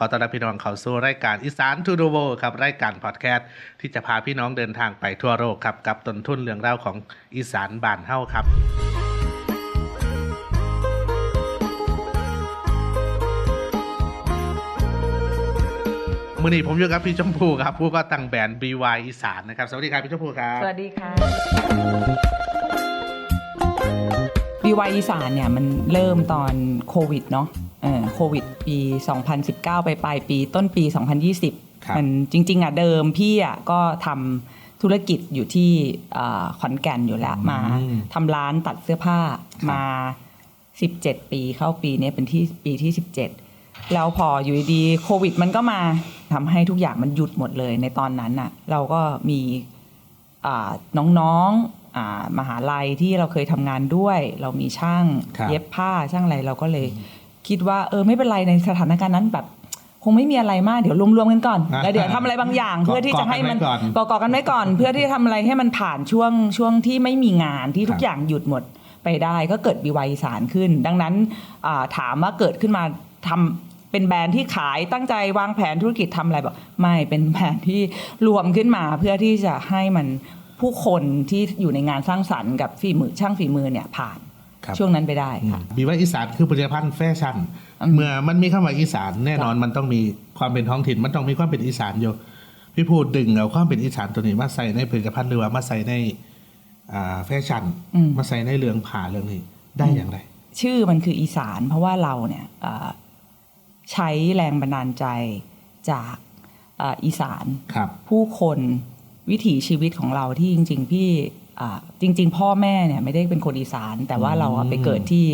ขอต้อนรับพี่น้องเข้าสู่รายการอีสานทูดูโวครับรายการพอดแคสต์ที่จะพาพี่น้องเดินทางไปทั่วโลกครับกับต้นทุนเรื่องราวของอีสานบ้านเฮาครับมื่อนี้ผมอยู่กับพี่ชมพูครับผู้ก็ตั้งแบรนด์ BY อีสานนะครับ สวัสดีครับพี่ชมพูครับ สวัสดีค่ะวีวายอีสานเนี่ยมันเริ่มตอนโควิดเนาะเออ โควิดปี 2019 ไปปลายปีต้นปีครับ2020 มันจริง ๆอะเดิมพี่อะก็ทำธุรกิจอยู่ที่อ่าขอนแก่นอยู่แล้วมาทำร้านตัดเสื้อผ้ามา 17 ปีเข้าปีนี้เป็นที่ปีที่ 17 แล้วพออยู่ดีๆโควิด มันก็มาทำให้ทุกอย่างมันหยุดหมดเลยในตอนนั้นน่ะเราก็มีอ่าน้องๆอ่ามหาลัยที่เราเคยทำงานด้วย เรามีช่างครับเย็บผ้าช่างอะไรเราก็เลย คิดว่าเออไม่เป็นไรในสถานการณ์นั้นแบบคงไม่มีอะไรมากเดี๋ยวรวมๆกันก่อนอ่าแล้วเดี๋ยวทำอะไรบางอย่าง เพื่อที่จะให้มันเกาะๆกันไว้ก่อนก่อๆกันไว้ก่อน เพื่อที่จะทำอะไรให้มันผ่านช่วงช่วงที่ไม่มีงานที่ทุคกรับอย่างหยุดหมดไปได้ก็เกิดบีวายสารขึ้น ดังนั้นอ่าถามว่าเกิดขึ้นมาทำเป็นแบรนด์ที่ขายตั้งใจวางแผนธุรกิจทำอะไรบอกไม่เป็นแบรนด์ที่รวมขึ้นมาเพื่อที่จะให้มันผู้คนที่อยู่ในงานสร้างสรรค์กับฝีมือช่างฝีมือเนี่ยผ่าน ครับ ช่วงนั้นไปได้ค่ะบีว่าอีสานคือผลิตภัณฑ์แฟชั่น อืม เมื่อมันมีคำว่าอีสานแน่นอนมันต้องมีความเป็นท้องถิ่น มันต้องมีความเป็นอีสานอยู่ พี่พูดดึงเอาความเป็นอีสานตัวนี้มาใส่ในผลิตภัณฑ์หรือว่ามาใส่ในอ่าแฟชั่นอืมมาใส่ในเรื่องผ่าเรื่องนี้ได้อย่างไร ชื่อมันคืออีสานเพราะว่าเราเนี่ยเอ่อใช้แรงบันดาลใจจากเอ่ออีสาน ครับ ผู้คนวิถีชีวิตของเราที่จริง ๆ พี่อ่า จริง ๆ พ่อแม่เนี่ยไม่ได้เป็นคนอีสาน แต่ว่าเราอะไปเกิดที่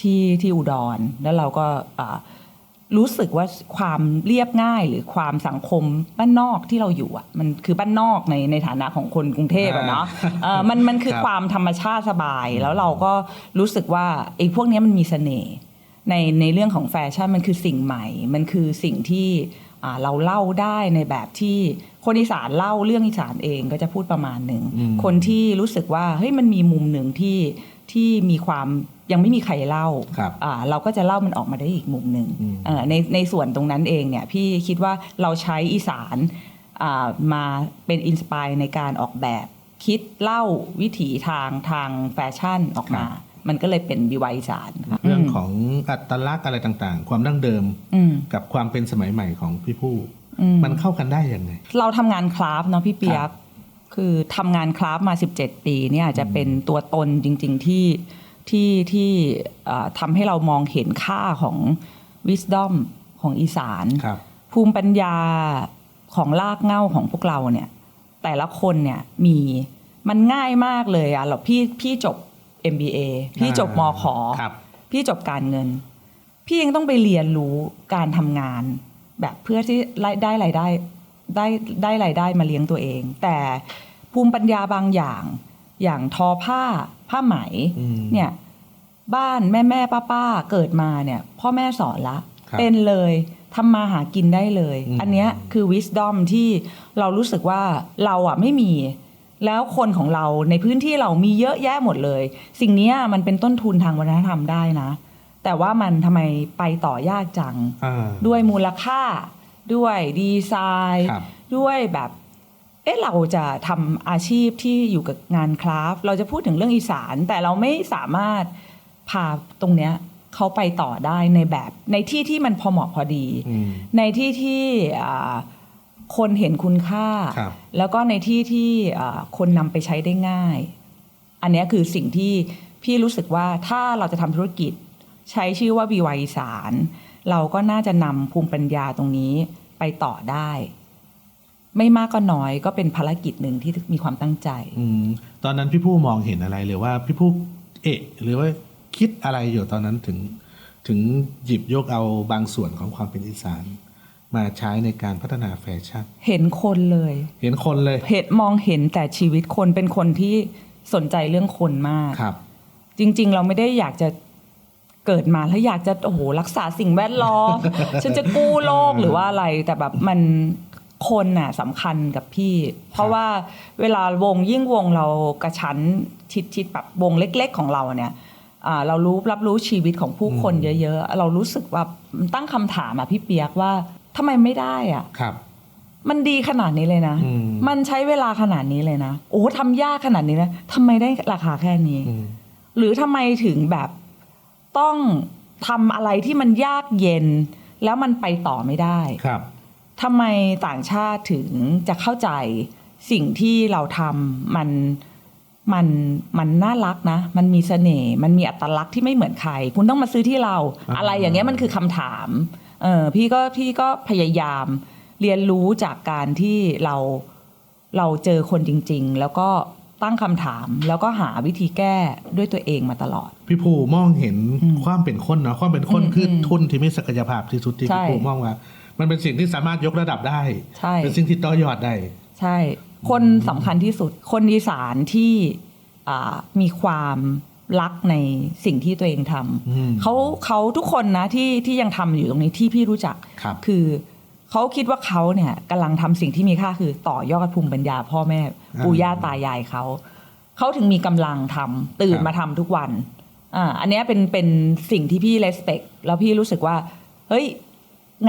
ที่ที่อุดร แล้วเราก็อ่ารู้สึกว่าความเรียบง่ายหรือความสังคมบ้านนอกที่เราอยู่อะมันคือบ้านนอกในในฐานะของคนกรุงเทพอะเนาะเอ่อมันมันคือครับความธรรมชาติสบาย แล้วเราก็รู้สึกว่าไอ้พวกเนี้ยมันมีเสน่ห์ในในเรื่องของแฟชั่นมันคือสิ่งใหม่ มันคือสิ่งที่อ่า เราเล่าได้ในแบบที่คนอีสานเล่าเรื่องอีสานเองก็จะพูดประมาณหนึ่งอืมคนที่รู้สึกว่าเฮ้ยมันมีมุมหนึ่งที่ที่มีความยังไม่มีใครเล่าครับอ่าเราก็จะเล่ามันออกมาได้อีกมุมหนึ่งอืมเอ่อในในส่วนตรงนั้นเองเนี่ยพี่คิดว่าเราใช้อีสานอ่ามาเป็นอินสปายในการออกแบบคิดเล่าวิถีทางทางแฟชั่นออกมา มันก็เลยเป็นบีวายอีสานค่ะเรื่องของอัตลักษณ์อะไรต่างๆ ความดั้งเดิมอืมกับความเป็นสมัยใหม่ของพี่ผู้อืมมันเข้ากันได้ยังไง เราทำงานคราฟต์เนาะพี่เปียครักบคือทำงานคราฟต์มา 17 ปีเนี่ยอาจจะเป็นตัวตนจริง ๆที่ที่ที่เอ่อทำให้เรามองเห็นค่าของ wisdom ของอีสานครับภูมิปัญญาของรากเหง้าของพวกเราเนี่ย แต่ละคนเนี่ยมีมันง่ายมากเลยอะเราพี่พี่จบ MBA พี่จบมขอครับพี่จบการเงิน พี่ยังต้องไปเรียนรู้การทำงาน แบบเพื่อที่ได้รายได้ได้ได้รายได้มาเลี้ยงตัวเอง แต่ภูมิปัญญาบางอย่างอย่างทอผ้าผ้าไหมอืมเนี่ยบ้านแม่แม่ป้าป้าเกิดมาเนี่ยพ่อแม่สอนละครับเป็นเลยทำมาหากินได้เลยอืมอันเนี้ยคือ wisdom ที่เรารู้สึกว่าเราอะไม่มี แล้วคนของเราในพื้นที่เรามีเยอะแยะหมดเลย สิ่งเนี้ยมันเป็นต้นทุนทางวัฒนธรรมได้นะ แต่ว่ามันทำไมไปต่อยากจังอ่าด้วยมูลค่า ด้วยดีไซน์ครับด้วยแบบเอ๊ะเราจะทำอาชีพที่อยู่กับงานคราฟต์เราจะพูดถึงเรื่องอีสาน แต่เราไม่สามารถพาตรงเนี้ยเขาไปต่อได้ในแบบในที่ที่มันพอเหมาะพอดีอืมในที่ที่อ่า คนเห็นคุณค่าครับแล้วก็ในที่ที่อ่าคนนำไปใช้ได้ง่าย อันเนี้ยคือสิ่งที่พี่รู้สึกว่าถ้าเราจะทำธุรกิจใช้ชื่อว่า BY อีสานเราก็น่าจะนำภูมิปัญญาตรงนี้ไปต่อได้ ไม่มากก็น้อยก็เป็นภารกิจหนึ่งที่มีความตั้งใจอืมตอนนั้นพี่ผู้มองเห็นอะไรหรือว่าพี่ผู้เอะหรือว่าคิดอะไรอยู่ตอนนั้นถึงถึงหยิบยกเอาบางส่วนของความเป็นอีสาน มาใช้ในการพัฒนาแฟชั่น เห็นคนเลย เห็นคนเลยเห็นมองเห็นแต่ชีวิตคนเป็นคนที่สนใจเรื่องคนมากครับ จริง ๆ เราไม่ได้อยากจะเกิดมาแล้วอยากจะโอ้โหรักษาสิ่งแวดล้อม ฉันจะกู้โลกหรือว่าอะไร แต่แบบมันคนน่ะสำคัญกับพี่ เพราะว่าเวลาวงยิ่งวงเรากระชั้นชิดชิดแบบวงเล็ก ๆ ของเราเนี่ยอ่าเรารู้รับรู้ชีวิตของผู้คนอืมเยอะ ๆ เรารู้สึกว่ามันตั้งคำถามอะพี่เปียกว่า ทำไมไม่ได้อะครับ มันดีขนาดนี้เลยนะ อืม มันใช้เวลาขนาดนี้เลยนะ โอ้ทำยากขนาดนี้นะทำไมได้ราคาแค่นี้ อืม หรือทำไมถึงแบบต้องทำอะไรที่มันยากเย็น แล้วมันไปต่อไม่ได้ ครับ ทำไมต่างชาติถึงจะเข้าใจสิ่งที่เราทำมันมันมันน่ารักนะ มันมีเสน่ห์มันมีอัตลักษณ์ที่ไม่เหมือนใคร คุณต้องมาซื้อที่เรา อ่า อะไรอย่างเงี้ยมันคือคำถาม เออพี่ก็พี่ก็พยายามเรียนรู้จากการที่เราเราเจอคนจริง ๆ แล้วก็ตั้งคำถามแล้วก็หาวิธีแก้ด้วยตัวเองมาตลอด พี่ภูมองเห็นอืมความเป็นคนเนาะความเป็นคนอืมคืออมทุนที่มีศักยภาพที่สุดที่ใช่พี่ภูมองว่า มันเป็นสิ่งที่สามารถยกระดับได้ใช่เป็นสิ่งที่ต่อยอดได้ ใช่ คนสำคัญที่สุด คนอีสานที่อ่ามีความ รักในสิ่งที่ตัวเองทอืมำเขาเขาทุกคนนะที่ที่ยังทำอยู่ตรงนี้ที่พี่รู้จักครับคือเขาคิดว่าเขาเนี่ยกำลังทำสิ่งที่มีค่าคือต่อยอดภูมิปัญญา พ่อแม่ปู่ย่าตายายเขาเขาถึงมีกำลังทำตื่นครับมาทำทุกวันอ่าอันเนี้ยเป็นเป็นสิ่งที่พี่ respect แล้วพี่รู้สึกว่า เฮ้ย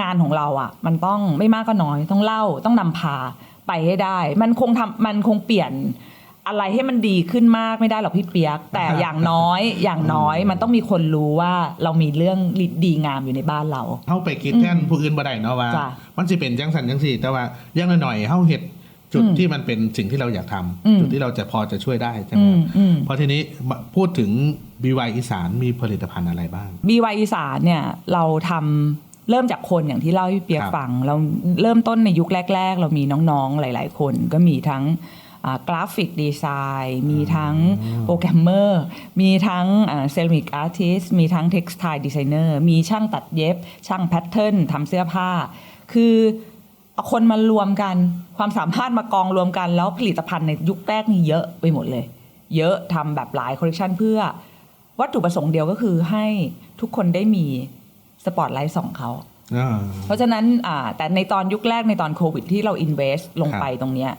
งานของเราอะ่ะ มันต้องไม่มากก็น้อยต้องเล่าต้องนำพาไปให้ได้ มันคงทำมันคงเปลี่ยน อะไรให้มันดีขึ้นมากไม่ได้หรอกพี่เปียก แต่อย่างน้อยอย่างน้อยมันต้องมีคนรู้ว่าเรามีเรื่องดีงามอยู่ในบ้านเราเฮาไปคิดแทนผู้อื่นบ่ได้เนาะว่าจ้ะมันสิเป็นจังสันจังสี่ แต่ว่าอย่างน้อยๆเฮาเฮ็ดจุดอืมที่มันเป็นสิ่งที่เราอยากทำอืมจุดที่เราจะพอจะช่วยได้ใช่ไหมอืมอืมเพราะทีนี้มาพูดถึง BY อีสานมีผลิตภัณฑ์อะไรบ้างบีวอีสานเนี่ยเราทำเริ่มจากคนอย่างที่เล่าให้พี่เปียกครับฟัง เราเริ่มต้นในยุคแรก ๆ เรามีน้องๆหลาย ๆ คนก็มีทั้ง กราฟิกดีไซน์มีทั้งโปรแกรมเมอร์ มีทั้งเซรามิกอาร์ติสมีทั้งเท็กซ์ไทดีไซเนอร์มีช่างตัดเย็บ ช่างแพทเทิร์นทำเสื้อผ้า คือเอาคนมารวมกันความสามารถมากองรวมกัน แล้วผลิตภัณฑ์ในยุคแรกนี่เยอะไปหมดเลย เยอะทำแบบหลายคอลเลคชันเพื่อวัตถุประสงค์เดียวก็คือให้ทุกคนได้มีสปอตไลท์ส่องเขาอ่าเพราะฉะนั้นอ่าแต่ในตอนยุคแรกในตอนโควิดที่เราอินเวสต์ลงไปครับตรงเนี้ย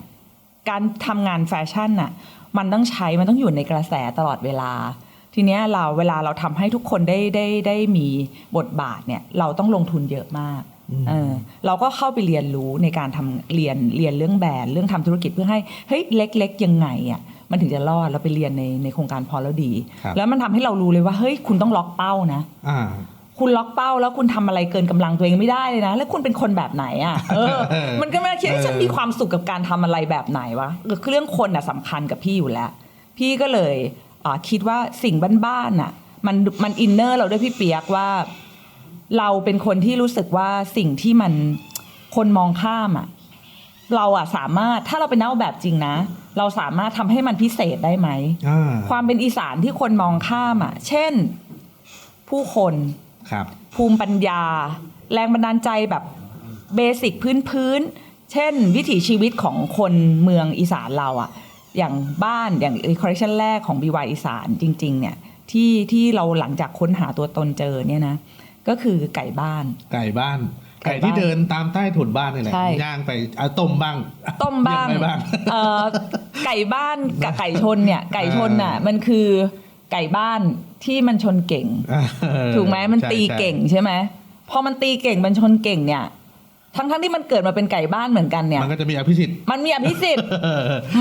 การทำงานแฟชั่นน่ะมันต้องใช้มันต้องอยู่ในกระแสตลอดเวลา ทีเนี้ยเราเวลาเราทำให้ทุกคนได้ได้ได้มีบทบาทเนี่ยเราต้องลงทุนเยอะมากอืมเออเราก็เข้าไปเรียนรู้ในการทำเรียนเรียนเรื่องแบรนด์เรื่องทำธุรกิจเพื่อให้เฮ้ยเล็ก ๆ ยังไงอะมันถึงจะรอดเราไปเรียนในในโครงการพอแล้วดีครับแล้วมันทำให้เรารู้เลยว่าเฮ้ยคุณต้องล็อกเป้านะอ่า คุณล็อกเป้าแล้วคุณทำอะไรเกินกำลังตัวเองไม่ได้เลยนะ แล้วคุณเป็นคนแบบไหนอะเออ มันก็ไม่ได้คิดว่าเออฉันมีความสุขกับการทำอะไรแบบไหนวะคือเรื่องคนอะสำคัญกับพี่อยู่แล้ว พี่ก็เลยอ่าคิดว่าสิ่งบ้านๆน่ะ มันมันอินเนอร์เราด้วยพี่เปียกว่า เราเป็นคนที่รู้สึกว่าสิ่งที่มันคนมองข้ามอะเราอะสามารถถ้าเราเป็นนักออกแบบจริงนะ เราสามารถทำให้มันพิเศษได้ไหมอ่าความเป็นอีสานที่คนมองข้ามอะ เช่น ผู้คน ครับ ภูมิปัญญา แรงบันดาลใจแบบเบสิกพื้นพื้นๆเช่น วิถีชีวิตของคนเมืองอีสานเราอะอย่างบ้านอย่างคอลเลคชันแรกของ BY อีสานจริง ๆ เนี่ยที่ที่เราหลังจากค้นหาตัวตนเจอเนี่ยนะ ก็คือไก่บ้าน ไก่บ้าน ไก่ไก่ที่บ้านเดินตามใต้ถุนบ้านนี่แหละใช่ย่างไปเอาต้มบ้าง ต้มบ้างเลี้ยไปบ้างเอ่อไก่บ้านกับไก่ชนเนี่ยไก่ชนน่ะมันคือ ไก่บ้านที่มันชนเก่ง ถูกไหมมันใช่ตีใช่เก่งใช่ไหมพอมันตีเก่งมันชนเก่งเนี่ยทั้งทั้งๆที่มันเกิดมาเป็นไก่บ้านเหมือนกันเนี่ย มันก็จะมีอภิสิทธิ์ มันมีอภิสิทธิ์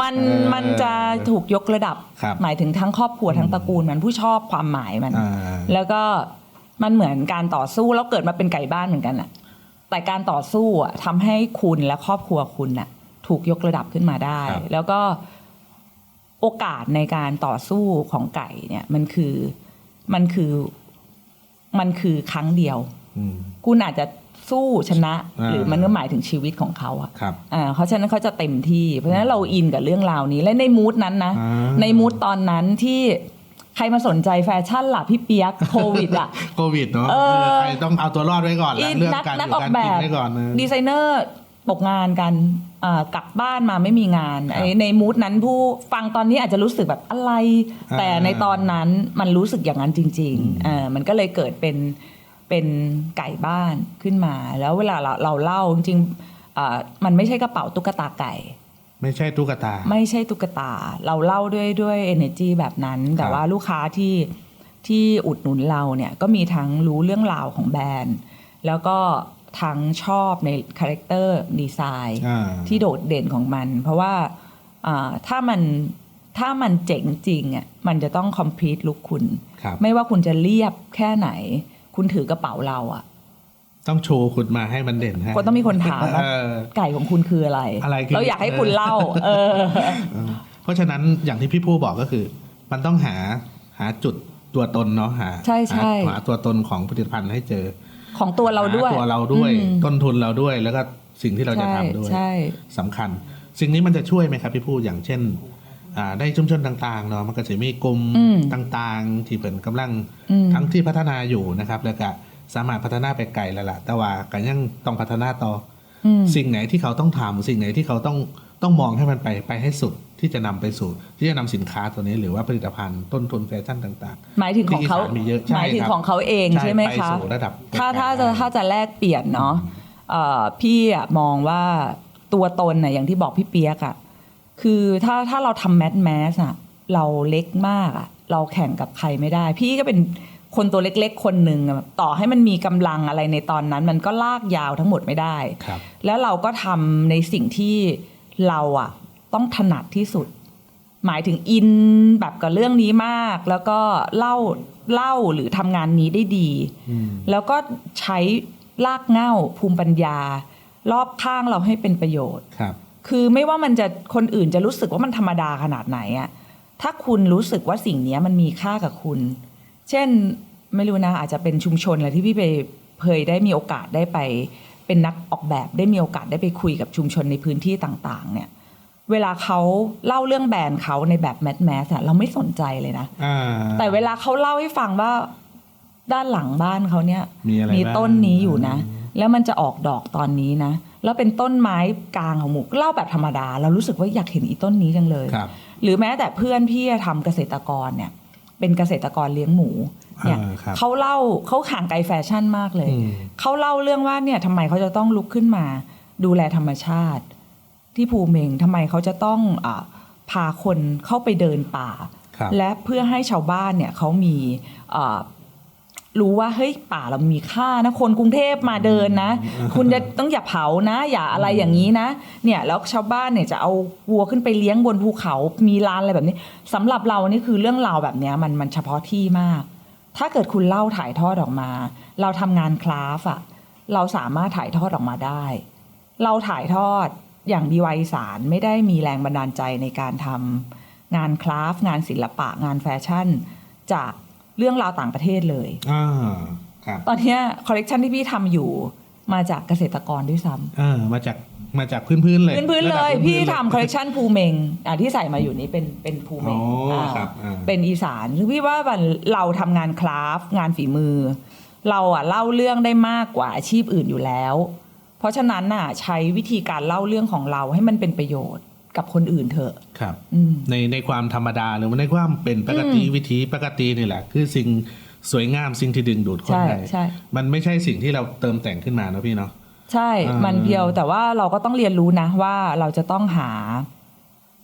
มันเออมันจะถูกยกระดับครับ หมายถึงทั้งครอบครัวทั้งตระกูลมันผู้ชอบความหมายมันอ่าแล้วก็มันเหมือนการต่อสู้แล้วเกิดมาเป็นไก่บ้านเหมือนกันอะแต่การต่อสู้อะทำให้คุณและครอบครัวคุณน่ะถูกยกระดับขึ้นมาได้ครับแล้วก็ โอกาสในการต่อสู้ของไก่เนี่ยมันคือมันคือมันคือครั้งเดียวอืมคุณอาจจะสู้ชนะอ่าหรือมันก็หมายถึงชีวิตของเขาอะครับอ่าเพราะฉะนั้นเขาจะเต็มที่ เพราะฉะนั้นเราอินกับเรื่องราวนี้ และในมูดนั้นนะอ่าในมูดตอนนั้นที่ใครมาสนใจแฟชั่นล่ะพี่เปียกโควิดอะโควิดเนาะเออเออใครต้องเอาตัวรอดไว้ก่อนอีแล้วเรื่องนักการอนักยู่ออกการแบกินบไว้ก่อนนะดีไซเนอร์ตกงานกันอ่า กลับบ้านมาไม่มีงานครับไอ้ในมูดนั้นผู้ฟังตอนนี้อาจจะรู้สึกแบบอะไรอ่าแต่ในตอนนั้นมันรู้สึกอย่างนั้นจริงๆอ่ามันก็เลยเกิดเป็นเป็นไก่บ้านขึ้นมา แล้วเวลาเราเราเล่าจริงๆอ่ามันไม่ใช่กระเป๋าตุ๊กตาไก่ ไม่ใช่ตุ๊กตา ไม่ใช่ตุ๊กตา เราเล่าด้วยด้วย energy แบบนั้น แต่ครับว่าลูกค้าที่ที่อุดหนุนเราเนี่ยก็มีทั้งรู้เรื่องราวของแบรนด์ แล้วก็ ทั้งชอบในคาแรคเตอร์ดีไซน์อ่าที่โดดเด่นของมัน เพราะว่าอ่าถ้ามันถ้ามันเจ๋งจริงอะมันจะต้องคอมพลีทลุกคุณครับไม่ว่าคุณจะเรียบแค่ไหน คุณถือกระเป๋าเราอะ ต้องโชว์คุณมาให้มันเด่นฮะคนต้องมีคนถามว่าเออไก่ของคุณคืออะไรอะไรคือเราอยากให้คุณเล่าเออเออ เพราะฉะนั้นอย่างที่พี่ผู้บอกก็คือ มันต้องหาหาจุดตัวตนเนาะหาใช่ใช่หาหาตัวตนของผลิตภัณฑ์ให้เจอ ของตัวเราด้วยหตัวเราด้วยอืมต้นทุนเราด้วยแล้วก็สิ่งที่เราจะใช่ทำด้วยใช่สำคัญ สิ่งนี้มันจะช่วยไหมครับพี่ผู้อย่างเช่นอ่าได้ชุมชนต่างๆเนาะมันก็จะมีกลุ่มอืมต่างๆ ที่เป็นกำลังอืมทั้งที่พัฒนาอยู่นะครับ แล้วก็สามารถพัฒนาไปไกลแล้วล่ะแต่ว่าก็ยังต้องพัฒนาต่ออืมสิ่งไหนที่เขาต้องทำสิ่งไหนที่เขาต้อง ต้องมองให้มันไปไปให้สุดที่จะนำไปสู่ ที่จะนำสินค้าตัวนี้หรือว่าผลิตภัณฑ์ต้นทุนแฟชั่นต่างหมายถึงของเขาที่อีสานมีเยอะใช่หมายถึงครับของเขาเองใช่ไหมไปคะสู่ระดับถ้าถ้าจะได้ถ้าจะแลกเปลี่ยนเนาะเอ่อพี่อะมองว่าตัวตนน่ะอย่างที่บอกพี่เปียกอะคือถ้าถ้าเราทำแมสแมสอะเราเล็กมากอะเราแข่งกับใครไม่ได้ พี่ก็เป็นคนตัวเล็กๆ คนหนึ่งอะต่อให้มันมีกำลังอะไรในตอนนั้น มันก็ลากยาวทั้งหมดไม่ได้ครับแล้วเราก็ทำในสิ่งที่ เราอะต้องถนัดที่สุด หมายถึงอินแบบกับเรื่องนี้มาก แล้วก็เล่าเล่าหรือทำงานนี้ได้ดีอืมแล้วก็ใช้ลากเหง้าภูมิปัญญา รอบข้างเราให้เป็นประโยชน์ครับ คือไม่ว่ามันจะคนอื่นจะรู้สึกว่ามันธรรมดาขนาดไหนอะถ้าคุณรู้สึกว่าสิ่งเนี้ยมันมีค่ากับคุณ เช่นไม่รู้นะอาจจะเป็นชุมชนอะไรที่พี่ไปเคยได้มีโอกาสได้ไป เป็นนักออกแบบได้มีโอกาสได้ไปคุยกับชุมชนในพื้นที่ต่างๆ เนี่ย เวลาเขาเล่าเรื่องแบรนด์เขาในแบบแมสแมสอะเราไม่สนใจเลยนะอ่าแต่เวลาเขาเล่าให้ฟังว่าด้านหลังบ้านเขาเนี่ยมีอะไรบ้างต้นนี้อยู่นะ แล้วมันจะออกดอกตอนนี้นะ แล้วเป็นต้นไม้กลางของหมู่เล่าแบบธรรมดา เรารู้สึกว่าอยากเห็นอีต้นนี้จังเลยครับหรือแม้แต่เพื่อนพี่ทำเกษตรกรเนี่ย เป็นเกษตรกรเลี้ยงหมูเนี่ยอ่าครับเขาเล่าเขาห่างไกลแฟชั่นมากเลยอืมเขาเล่าเรื่องว่าเนี่ยทำไมเขาจะต้องลุกขึ้นมา ดูแลธรรมชาติ ที่ภูเมงทำไมเขาจะต้องอาพาคนเข้าไปเดินป่าครับและเพื่อให้ชาวบ้านเนี่ยเขามีเอ่อ รู้ว่าเฮ้ยป่าเรามีค่านะคนกรุงเทพมาเดินนะ คุณจะต้องอย่าเผานะ อย่าอะไรอย่างนี้นะ เนี่ยแล้วชาวบ้านเนี่ยจะเอาวัวขึ้นไปเลี้ยงบนภูเขามีลานอะไรแบบนี้สำหรับเรานี่คือเรื่องราวแบบเนี้ยมันมันเฉพาะที่มาก ถ้าเกิดคุณเล่าถ่ายทอดออกมา เราทำงานคลาฟอะเราสามารถถ่ายทอดออกมาได้ เราถ่ายทอดอย่างดีวายสารไม่ได้มีแรงบันดาลใจในการทำงานคราฟต์งานศิลปะงานแฟชั่น จาก เรื่องราวต่างประเทศเลยอ่าครับตอนเนี้ยคอลเลกชันที่พี่ทำอยู่มาจากเกษตรกรด้วยซ้เออมาจากมาจากพื้นๆเลยำพื้นๆเลระดับยพื้นๆพี่เลยทำคอลเลกชันภูเมงอะที่ใส่มาอยู่นี้เป็นเป็นภูเมงอ๋ออ่าครับอ่าเป็นอีสานคือพี่ว่ามันเราทำงานคราฟต์งานฝีมือ เราอะเล่าเรื่องได้มากกว่าอาชีพอื่นอยู่แล้ว เพราะฉะนั้นน่ะใช้วิธีการเล่าเรื่องของเราให้มันเป็นประโยชน์ กับคนอื่นเถอะครับอืมในในความธรรมดาหรือว่าในความเป็นปกติอืมวิถีปกตินี่แหละ คือสิ่งสวยงามสิ่งที่ดึงดูดคนใช่ไทยใช่มันไม่ใช่สิ่งที่เราเติมแต่งขึ้นมาเนอะพี่เนาะใช่อ่ามัมันเพียวแต่ว่าเราก็ต้องเรียนรู้นะว่าเราจะต้องหา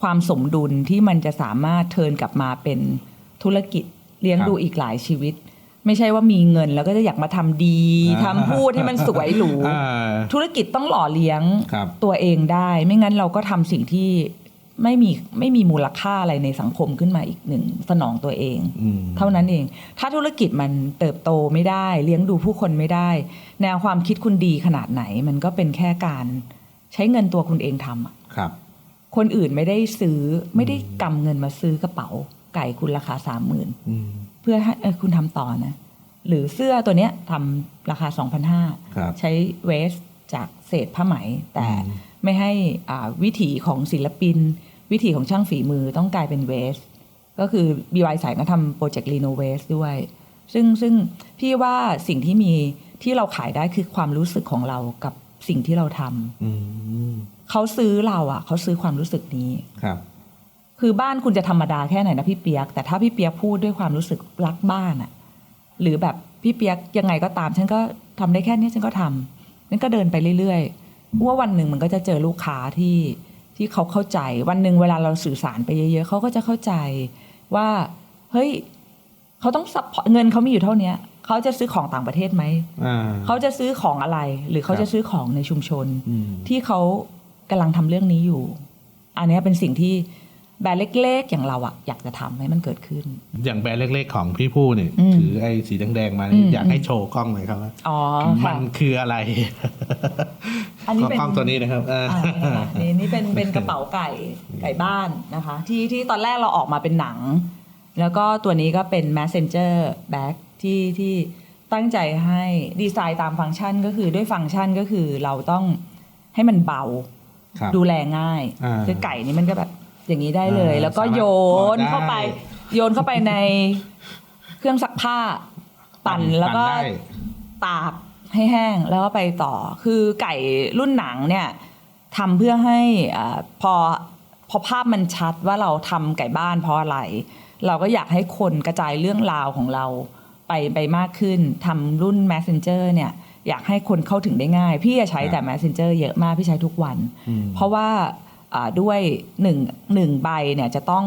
ความสมดุลที่มันจะสามารถเทิร์นกลับมาเป็นธุรกิจเลี้ยงดูอีกหลายชีวิต ไม่ใช่ว่ามีเงินแล้วก็จะอยากมาทำดีทำพูดให้มันสวยหรูอ่าธุรกิจต้องหล่อเลี้ยงครับตัวเองได้ ไม่งั้นเราก็ทำสิ่งที่ไม่มีไม่มีมูลค่าอะไรในสังคมขึ้นมาอีกหนึ่งสนองตัวเองอืมเท่านั้นเอง ถ้าธุรกิจมันเติบโตไม่ได้ เลี้ยงดูผู้คนไม่ได้ แนวความคิดคุณดีขนาดไหน มันก็เป็นแค่การใช้เงินตัวคุณเองทำอะครับ คนอื่นไม่ได้ซื้อไม่ได้กำเงินมาซื้อกระเป๋าไก่คุณราคาสามหมื่นอืม เพื่อให้เออคุณทำต่อนะ หรือเสื้อตัวเนี้ยทำราคาสองพันห้าครับใช้เวสจากเศษผ้าไหม แต่อืมไม่ให้อ่าวิถีของศิลปิน วิถีของช่างฝีมือต้องกลายเป็นเวส ก็คือ BY สายก็ทำโปรเจกต์รีโนเวสด้วย ซึ่งซึ่งพี่ว่าสิ่งที่มีที่เราขายได้คือความรู้สึกของเรากับสิ่งที่เราทำ อืมเขาซื้อเราอะ เขาซื้อความรู้สึกนี้ ครับ คือบ้านคุณจะธรรมดาแค่ไหนนะพี่เปียก แต่ถ้าพี่เปียกพูดด้วยความรู้สึกรักบ้านอะหรือแบบพี่เปียกยังไงก็ตาม ฉันก็ทำได้แค่นี้ฉันก็ทำฉันก็เดินไปเรื่อยๆว่าวันหนึ่งมันก็จะเจอลูกค้าที่ที่เขาเข้าใจ วันหนึ่งเวลาเราสื่อสารไปเยอะๆเขาก็จะเข้าใจว่าเฮ้ยเขาต้องซัพพอร์ตเงินเขามีอยู่เท่าเนี้ยเขาจะซื้อของต่างประเทศไหมอ่าเขาจะซื้อของอะไร หรือเขาครับจะซื้อของในชุมชนอืมที่เขากำลังทำเรื่องนี้อยู่ อันเนี้ยเป็นสิ่งที่ แบรนด์เล็ก ๆ อย่างเราอะอยากจะทำให้มันเกิดขึ้น อย่างแบรนด์เล็ก ๆ ของพี่ผู้เนี่ยอืมถือไอ้สีแดงๆมานี่อืมอยากให้โชว์กล้องหน่อยครับว่าอ๋อมัค่ะนคืออะไรอันนี้เป็นกล้องตัวนี้นะครับอ่าอ่านี่ค่ะนี่นี่เป็นเป็นกระเป๋าไก่ไก่บ้านนะคะ ที่ที่ตอนแรกเราออกมาเป็นหนัง แล้วก็ตัวนี้ก็เป็น messenger bag ที่ที่ตั้งใจให้ดีไซน์ตามฟังก์ชันก็คือด้วยฟังก์ชันก็คือเราต้องให้มันเบาครับดูแลง่ายอ่าคือไก่นี่มันก็แบบ อย่างนี้ได้เลย อ่าแล้วก็สามารถโยนถอดได้เข้าไปโยนเข้าไปในเครื่องซักผ้าปั่นแล้วก็ได้ ตากให้แห้งแล้วก็ไปต่อ คือไก่รุ่นหนังเนี่ยทำเพื่อให้อาพอพอภาพมันชัดว่าเราทำไก่บ้านเพราะอะไร เราก็อยากให้คนกระจายเรื่องราวของเราไปไปมากขึ้นทำรุ่น Messenger เนี่ยอยากให้คนเข้าถึงได้ง่าย พี่จะใช้แต่ Messenger เยอะมากพี่ใช้ทุกวัน อืม เพราะว่าอ่า ด้วยหนึ่งหนึ่งใบเนี่ยจะต้อง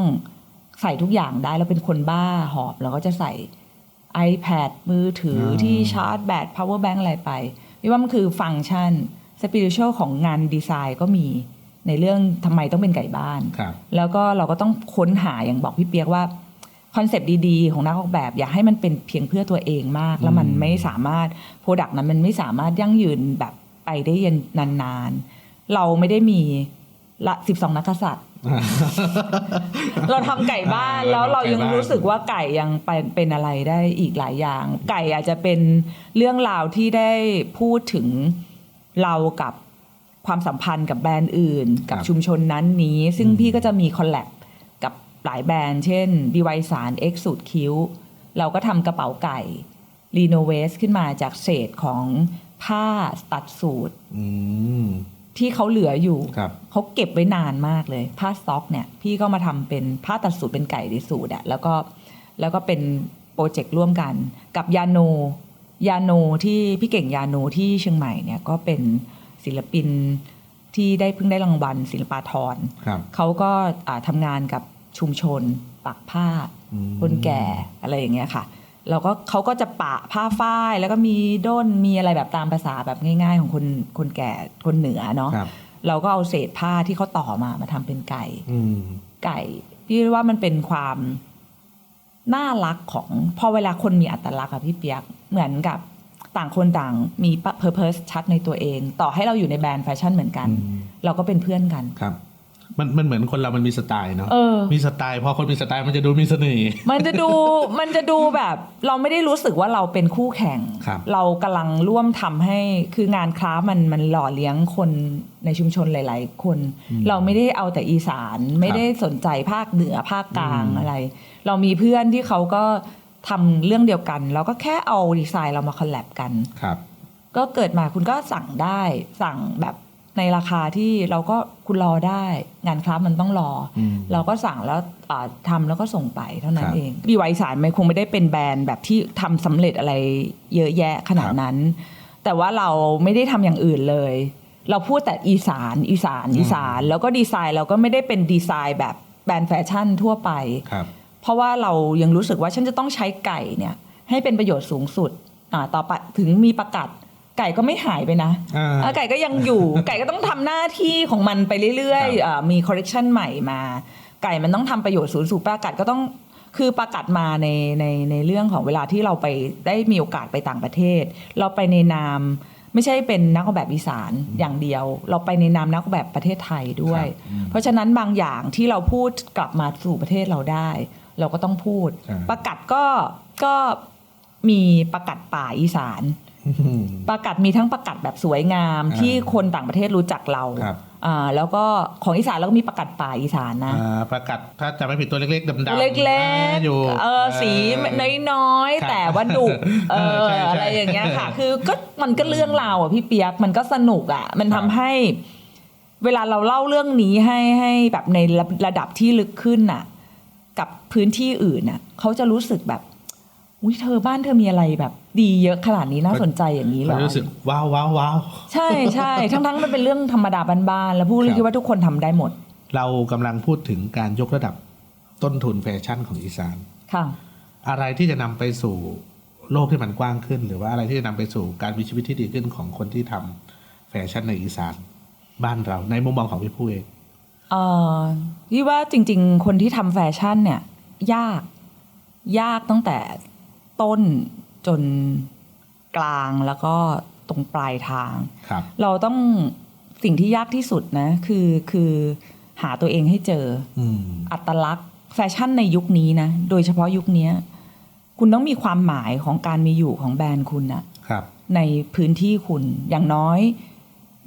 ใส่ทุกอย่างได้แล้วเป็นคนบ้าหอบเราก็จะใส่ iPad มือถือออที่ชาร์จแบต power bank อะไรไปพี่ว่ามันคือฟังก์ชัน spiritual ของงานดีไซน์ก็มีในเรื่องทำไมต้องเป็นไก่บ้านครับแล้วก็เราก็ต้องค้นหาอย่างบอกพี่เปียกว่าคอนเซปต์ดีๆ ของนักออกแบบ อย่าให้มันเป็นเพียงเพื่อตัวเองมาก แล้วมันไม่สามารถโปรดักต์นั้นมันไม่สามารถยั่งยืนแบบไปได้ยันนานๆ เราไม่ได้มี ละสิบสองนักกษัตริย์ เราทำไก่บ้านอ่าแล้วเรายังเราทำไก่บ้านรู้สึกว่าไก่ยังเป็นเป็นอะไรได้อีกหลายอย่าง ไก่อาจจะเป็นเรื่องราวที่ได้พูดถึงเรากับความสัมพันธ์กับแบรนด์อื่น กับชุมชนนั้นนี้ ซึ่งพี่ก็จะมีคอลแลบกับหลายแบรนด์เช่นดีไวสาร X สูตรคิ้ว เราก็ทำกระเป๋าไก่รีโนเวสขึ้นมาจากเศษของผ้าตัดสูตรอืม ที่เขาเหลืออยู่ครับเขาเก็บไว้นานมากเลย ผ้าสต็อกเนี่ย พี่ก็มาทำเป็นผ้าตัดสูตรเป็นไก่ในสูตรอะแล้วก็แล้วก็เป็นโปรเจกต์ร่วมกัน กับยาโนยาโนที่พี่เก่งยาโนที่เชียงใหม่เนี่ยก็เป็นศิลปินที่ได้เพิ่งได้รางวัลศิลปาธรครับเขาก็อ่าทำงานกับชุมชนปักผ้าอืมคนแก่อะไรอย่างเงี้ยค่ะ แล้วก็เขาก็จะปะผ้าฝ้าย แล้วก็มีด้นมีอะไรแบบตามภาษาแบบง่าย ๆ ของคนคนแก่คนเหนือเนาะครับ เราก็เอาเศษผ้าที่เขาต่อมามาทำเป็นไก่ อืม ไก่พี่ว่ามันเป็นความน่ารักของพอเวลาคนมีอัตลักษณ์อะพี่เปียกเหมือนกับต่างคนต่างมีเพอร์เพสชัดในตัวเอง ต่อให้เราอยู่ในแบรนด์แฟชั่นเหมือนกัน อืม เราก็เป็นเพื่อนกัน ครับ มันมันเหมือนคนเรามันมีสไตล์เนาะเออมีสไตล์พอคนมีสไตล์มันจะดูมีเสน่ห์มันจะดูมันจะดูแบบ เราไม่ได้รู้สึกว่าเราเป็นคู่แข่งครับเรากำลังร่วมทำให้คืองานคราฟต์มันมันหล่อเลี้ยงคนในชุมชนหลาย ๆ คน เราไม่ได้เอาแต่อีสานไม่ได้สนใจภาคเหนือภาคกลางอืมอะไร เรามีเพื่อนที่เขาก็ทำเรื่องเดียวกัน เราก็แค่เอาดีไซน์เรามาคอลแลบกันครับก็เกิดมาคุณก็สั่งได้สั่งแบบ ในราคาที่เราก็คุณรอได้งานคราฟต์มันต้องรออมเราก็สั่งแล้วอ่าทำแล้วก็ส่งไปเท่านั้คนรับเองบีไวสารมันคงไม่ได้เป็นแบรนด์แบบที่ทำสำเร็จอะไรเยอะแยะขนาดนั้น แต่ว่าเราไม่ได้ทำอย่างอื่นเลย เราพูดแต่อีสานอีสานอีสาน แล้วก็ดีไซน์เราก็ไม่ได้เป็นดีไซน์แบบแบรนด์แฟชั่นทั่วไปครับเพราะว่าเรายังรู้สึกว่าฉันจะต้องใช้ไก่เนี่ยให้เป็นประโยชน์สูงสุดอ่าต่อไปถึงมีประกาศ ไก่ก็ไม่หายไปนะอ่าเออไก่ก็ยังอยู่ ไก่ก็ต้องทำหน้าที่ของมันไปเรื่อยครับๆอ่ามีคอลเลกชันใหม่มา ไก่มันต้องทำประโยชน์สูงสุดประกาศก็ต้องคือประกาศมาในในในเรื่องของเวลาที่เราไปได้มีโอกาสไปต่างประเทศ เราไปในนามไม่ใช่เป็นนักออกแบบอีสานอย่างเดียว เราไปในนามนักออกแบบประเทศไทยด้วยครับอืมเพราะฉะนั้นบางอย่างที่เราพูดกลับมาสู่ประเทศเราได้ เราก็ต้องพูดใช่ประกาศก็ก็มีประกาศป่าอีสานอืม ประกาศมีทั้งประกาศแบบสวยงามอ่าที่คนต่างประเทศรู้จักเราครับอ่าแล้วก็ของอีสานเราก็มีประกาศป่าอีสานนะอ่าประกาศถ้าจำไม่ผิดตัวเล็กๆดำๆตัวเล็กอ่าอยู่ๆเออสีน้อยครับๆแต่ว่าดุเอเอออใช่ใช่อะไรอย่างเงี้ยค่ะ คือก็มันก็เรื่องราวอะพี่เปียกมันก็สนุกอะ มันครัทำบให้ เวลาเราเล่าเรื่องนี้ให้ให้แบบในระระดับที่ลึกขึ้นน่ะ กับพื้นที่อื่นน่ะเขาจะรู้สึกแบบอุ้ยเธอบ้านเธอมีอะไรแบบ ดีเยอะขนาดนี้น่าสนใจอย่างนี้เหรเขาอรู้สึกว้าวว้าวว้าวใช่ใช่ทั้งๆมันเป็นเรื่องธรรมดาบ้านๆแล้วพูดครับคิดว่าทุกคนทำได้หมด เรากำลังพูดถึงการยกระดับต้นทุนแฟชั่นของอีสานค่ะ อะไรที่จะนำไปสู่โลกที่มันกว้างขึ้น หรือว่าอะไรที่จะนำไปสู่การมีชีวิตที่ดีขึ้นของคนที่ทำแฟชั่นในอีสานบ้านเราในมุมมองของพี่ผู้เองเอ่อพี่ว่าจริง ๆ คนที่ทำแฟชั่นเนี่ย ยากยากตั้งแต่ต้น จนกลางแล้วก็ตรงปลายทางครับเราต้องสิ่งที่ยากที่สุดนะ คือคือหาตัวเองให้เจออืมอัตลักษณ์ แฟชั่นในยุคนี้นะ โดยเฉพาะยุคเนี้ยคุณต้องมีความหมายของการมีอยู่ของแบรนด์คุณนะครับในพื้นที่คุณอย่างน้อย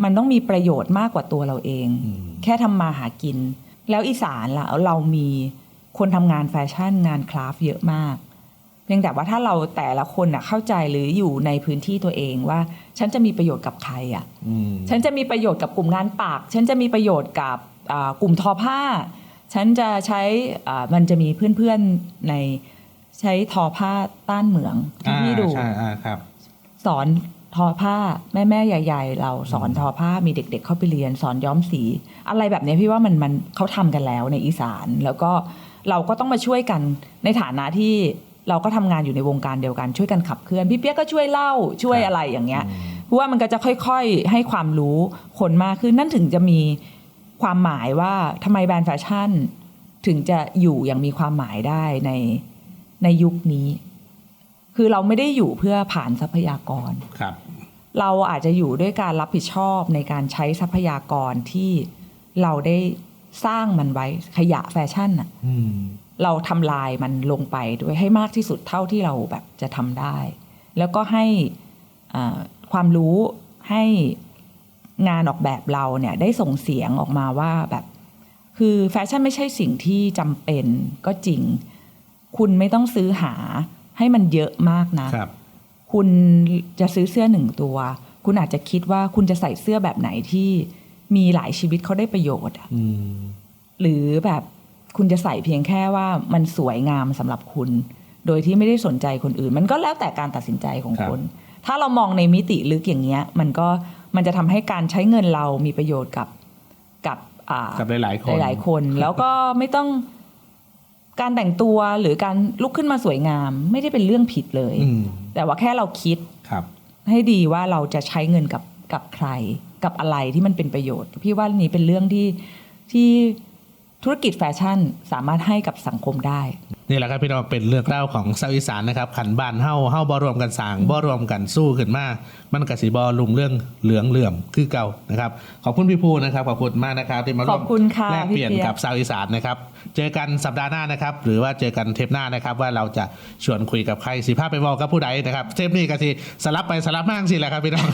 มันต้องมีประโยชน์มากกว่าตัวเราเองอืมแค่ทำมาหากิน แล้วอีสานล่ะเรามีคนทำงานแฟชั่นงานคราฟต์เยอะมากเพียงแต่ว่าถ้าเราแต่ละคนน่ะเข้าใจหรืออยู่ในพื้นที่ตัวเองว่า ฉันจะมีประโยชน์กับใครอะอืมฉันจะมีประโยชน์กับกลุ่มงานปาก ฉันจะมีประโยชน์กับอ่ากลุ่มทอผ้า ฉันจะใช้อ่ามันจะมีเพื่อนๆในใช้ทอผ้าต้านเหมืองที่อ่าพี่ดูใช่อ่าครับสอนทอผ้าแม่แม่ๆใหญ่ๆ เราสอนทอผ้ามีเด็ก ๆ เข้าไปเรียน สอนย้อมสี อะไรแบบนี้พี่ว่ามันมันเขาทำกันแล้วในอีสาน แล้วก็เราก็ต้องมาช่วยกันในฐานะที่ เราก็ทำงานอยู่ในวงการเดียวกันช่วยกันขับเคลื่อนพี่เปียกก็ช่วยเล่าช่วยครับอะไรอย่างเงี้ยเพราะว่ามันก็จะค่อยๆให้ความรู้คนมากขึ้นนั่นถึงจะมีความหมายว่าทำไมแบรนด์แฟชั่น ถึงจะอยู่อย่างมีความหมายได้ในในยุคนี้ คือเราไม่ได้อยู่เพื่อผ่านทรัพยากรครับ เราอาจจะอยู่ด้วยการรับผิดชอบในการใช้ทรัพยากรที่เราได้สร้างมันไว้ขยะแฟชั่นน่ะอืม เราทำลายมันลงไปด้วยให้มากที่สุดเท่าที่เราแบบจะทำได้ แล้วก็ให้อ่าความรู้ให้งานออกแบบเราเนี่ยได้ส่งเสียงออกมาว่าแบบคือแฟชั่นไม่ใช่สิ่งที่จำเป็นก็จริง คุณไม่ต้องซื้อหาให้มันเยอะมากนะครับคุณจะซื้อเสื้อหนึ่งตัว คุณอาจจะคิดว่าคุณจะใส่เสื้อแบบไหนที่มีหลายชีวิตเขาได้ประโยชน์อะอืมหรือแบบ คุณจะใส่เพียงแค่ว่ามันสวยงามสำหรับคุณ โดยที่ไม่ได้สนใจคนอื่น มันก็แล้วแต่การตัดสินใจของครับคนถ้าเรามองในมิติลึกอย่างเงี้ย มันก็มันจะทำให้การใช้เงินเรามีประโยชน์กับกับอ่ากับหลายๆคนหลายๆคน แล้วก็ไม่ต้องการแต่งตัวหรือการลุกขึ้นมาสวยงาม ไม่ได้เป็นเรื่องผิดเลยอืมแต่ว่าแค่เราคิดครับ ให้ดีว่าเราจะใช้เงินกับกับใคร กับอะไรที่มันเป็นประโยชน์ พี่ว่านี้เป็นเรื่องที่ที่ ธุรกิจแฟชั่นสามารถให้กับสังคมได้นี่แหละครับพี่น้องเป็นเรื่องเล่าวของชาวอีสานนะครับขันบ้านเฮาเฮาบ่รวมกันสร้างบ่รวมกันสู้ขึ้นมามันกสิบ่ลุงเรื่องเหลืองเหลื่อมคือเก่านะครับขอบคุณพี่ภูนะครับขอบคุณมากนะครับที่มาร่วขมอบคุณค่ะแลกเปลี่ยนพี่เปียกกับชาวอีสานนะครับเจอกันสัปดาห์หน้านะครับ หรือว่าเจอกันเทปหน้านะครับ ว่าเราจะชวนคุยกับใครสิภาพไปบอกกับผู้ใดนะครับ เทปนี้ก็สิสลับไปสลับมากสิแหละครับพี่น้อง